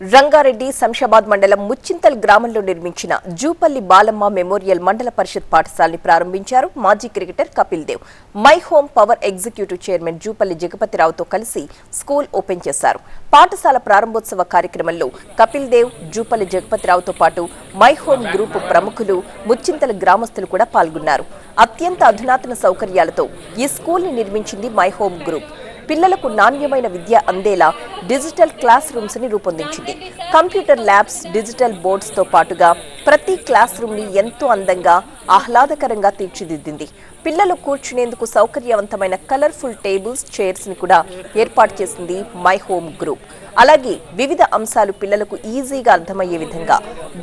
రంగారెడ్డి శంషాబాద్ మండలం ముచ్చింతల్ గ్రామంలో నిర్మించిన జూపల్లి బాలమ్మ మెమోరియల్ మండల పరిషత్ పాఠశాలని ప్రారంభించారు మాజీ cricketer Kapil Dev. My home power executive chairman Jupalli జగపతిరావుతో కలిసి స్కూల్ ఓపెన్ చేశారు. పాఠశాల ప్రారంభోత్సవ కార్యక్రమంలో కపిల్ దేవ్ జూపల్లి జగపతిరావుతో పాటు మై హోమ్ గ్రూప్ ప్రముఖులు ముచ్చింతల గ్రామస్తులు కూడా పాల్గొన్నారు. అత్యంత అధునాతన సౌకర్యాలతో ఈ స్కూల్ని నిర్మించింది మై హోమ్ గ్రూప్. పిల్లలకు నాణ్యమైన విద్య అందేలా డిజిటల్ క్లాస్ రూమ్స్ని రూపొందించింది. కంప్యూటర్ ల్యాబ్స్ డిజిటల్ బోర్డ్స్తో పాటుగా ప్రతి క్లాస్ రూమ్ని ఎంతో అందంగా ఆహ్లాదకరంగా తీర్చిదిద్దింది. పిల్లలు కూర్చునేందుకు సౌకర్యవంతమైన కలర్ఫుల్ టేబుల్స్ చైర్స్ని కూడా ఏర్పాటు చేసింది మై హోమ్ గ్రూప్. అలాగే వివిధ అంశాలు పిల్లలకు ఈజీగా అర్థమయ్యే విధంగా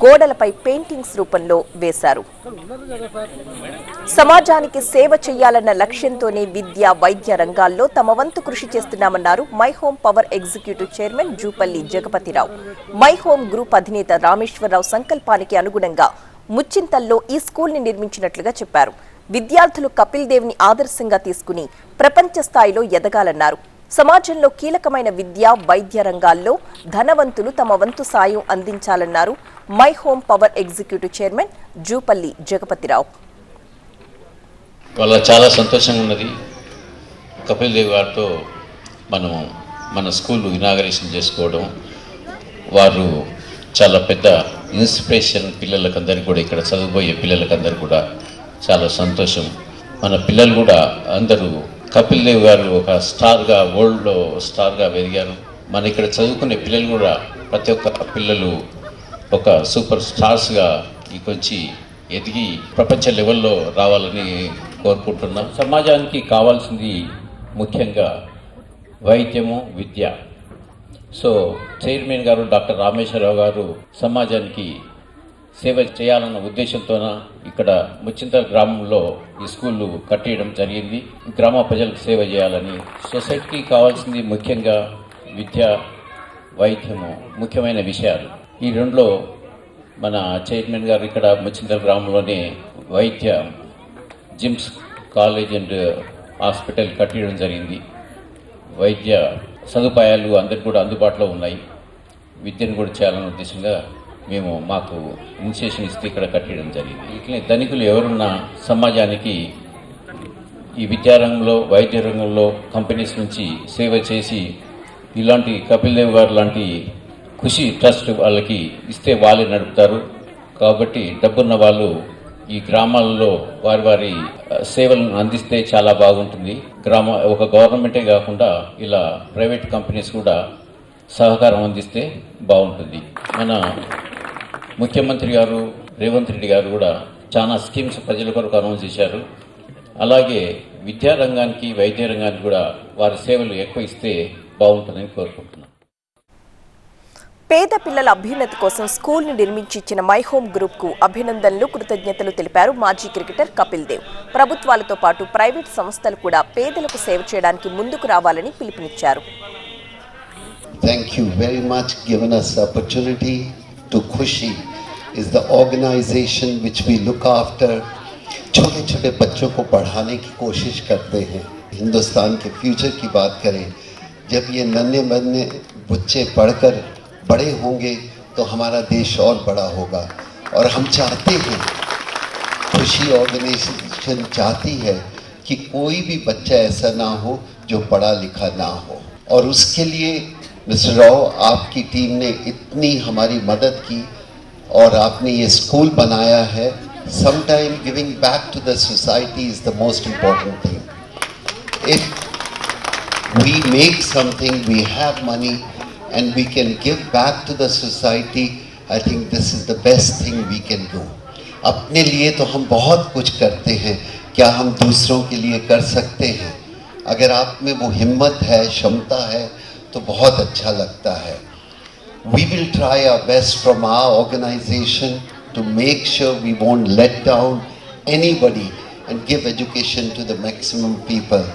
గోడలపై పెయింటింగ్స్ రూపంలో వేశారు. సమాజానికి సేవ చేయాలన్న లక్ష్యంతోనే విద్య వైద్య రంగాల్లో తమ వంతు కృషి చేస్తున్నామన్నారు my home power executive chairman Jupalli Jagapathi Rao. My home group అధినేత రామేశ్వరరావు సంకల్పానికి అనుగుణంగా ముచ్చింతల్లో ఈ స్కూల్ని నిర్మించినట్లుగా చెప్పారు. విద్యార్థులు కపిల్ దేవ్ని ఆదర్శంగా తీసుకుని ప్రపంచ స్థాయిలో ఎదగాలన్నారు. సమాజంలో కీలకమైన విద్య వైద్య రంగాల్లో ధనవంతులు తమ వంతు సాయం అందించాలన్నారు my home power executive chairman Jupalli Jagapathi Rao. వాళ్ళ చాలా సంతోషంగా ఉన్నది. కపిల్ దేవ్ గారితో మనం మన స్కూల్ ఇనాగరేషన్ చేసుకోవడం. వారు చాలా పెద్ద ఇన్స్పిరేషన్ పిల్లలకందరికీ కూడా ఇక్కడ చదువుబోయే పిల్లలకందరికీ కూడా చాలా సంతోషం. మన పిల్లలు కూడా అందరూ కపిల్ దేవ్ గారు ఒక స్టార్గా వరల్డ్లో స్టార్గా ఎదిగారు మన ఇక్కడ చదువుకునే పిల్లలు కూడా ప్రతి ఒక్క పిల్లలు ఒక సూపర్ స్టార్స్గా ఇకొచ్చి ఎదిగి ప్రపంచ లెవెల్లో రావాలని కోరుకుంటున్నాం. సమాజానికి కావాల్సింది ముఖ్యంగా వైద్యము విద్య. సో చైర్మన్ గారు డాక్టర్ రామేశ్వరరావు గారు సమాజానికి సేవ చేయాలన్న ఉద్దేశంతోన ఇక్కడ ముచ్చింతల గ్రామంలో ఈ స్కూళ్ళు కట్టేయడం జరిగింది. గ్రామ ప్రజలకు సేవ చేయాలని సొసైటీకి కావాల్సింది ముఖ్యంగా విద్య వైద్యము ముఖ్యమైన విషయాలు. ఈ రెండులో మన చైర్మన్ గారు ఇక్కడ ముచ్చింతల గ్రామంలోనే వైద్య జిమ్స్ కాలేజ్ అండ్ హాస్పిటల్ కట్టడం జరిగింది. వైద్య సదుపాయాలు అందరికి కూడా అందుబాటులో ఉన్నాయి. విద్యను కూడా చేయాలనే ఉద్దేశంగా మేము మాకు ఇనిషియేషన్ ఇస్తే ఇక్కడ కట్టడం జరిగింది. ఇట్లనే ధనికులు ఎవరున్నా సమాజానికి ఈ విద్యారంగంలో వైద్య రంగంలో కంపెనీస్ నుంచి సేవ చేసి ఇలాంటి కపిల్ దేవ్ గారు లాంటి ఖుషి ట్రస్ట్ వాళ్ళకి ఇస్తే వాళ్ళే నడుపుతారు. కాబట్టి డబ్బున్న వాళ్ళు ఈ గ్రామాల్లో వారి వారి సేవలను అందిస్తే చాలా బాగుంటుంది. గ్రామ ఒక గవర్నమెంటే కాకుండా ఇలా ప్రైవేట్ కంపెనీస్ కూడా సహకారం అందిస్తే బాగుంటుంది. మన ముఖ్యమంత్రి గారు రేవంత్ రెడ్డి గారు కూడా చాలా స్కీమ్స్ ప్రజల కొరకు అనౌన్స్ చేశారు. అలాగే విద్యారంగానికి వైద్య రంగానికి కూడా వారి సేవలు ఎక్కువ ఇస్తే బాగుంటుందని కోరుకుంటున్నాను పేద పిల్లల అభ్యున్నతి కోసం స్కూల్ ని నిర్మించి ఇచ్చిన మై హోమ్ గ్రూప్ కు అభినందనలు కృతజ్ఞతలు తెలిపారు మాజీ క్రికెటర్ కపిల్ దేవ్ ప్రభుత్వాలతో పాటు ప్రైవేట్ సంస్థలు కూడా పేదలకు సేవ చేయడానికి ముందుకు రావాలని పిలుపునిచ్చారు Thank you very much given us the opportunity to Khushi is the organization which we look after छोटे छोटे बच्चों को पढ़ाने की कोशिश करते हैं हिंदुस्तान के फ्यूचर की बात करें जब ये नन्हे बन्ने बच्चे पढ़कर बड़े होंगे तो हमारा देश और बड़ा होगा। और हम चाहते हैं खुशी ऑर्गेनाइजेशन चाहती है कि कोई भी बच्चा ऐसा ना हो जो पढ़ा लिखा ना हो। और उसके लिए मिस्टर राव आपकी टीम ने इतनी हमारी मदद की और आपने ये स्कूल बनाया है। Some time giving back to the society is the most important thing if we make something, we have money, and we can give back to the society I think this is the best thing we can do अपने लिए तो हम बहुत कुछ करते हैं, क्या हम दूसरों के लिए कर सकते हैं? अगर आप में वो हिम्मत है, क्षमता है तो बहुत अच्छा लगता है। We will try our best from our organization to make sure we won't let down anybody and give education to the maximum people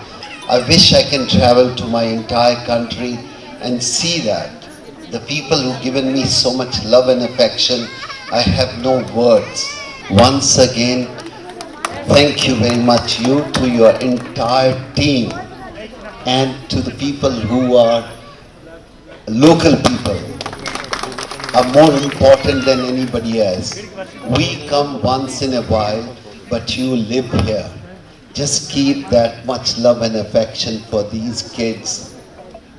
I wish I can travel to my entire country and see that. The people who've given me so much love and affection, I have no words. Once again, thank you very much, you to your entire team and to the people who are local people are more important than anybody else. We come once in a while, but you live here. Just keep that much love and affection for these kids.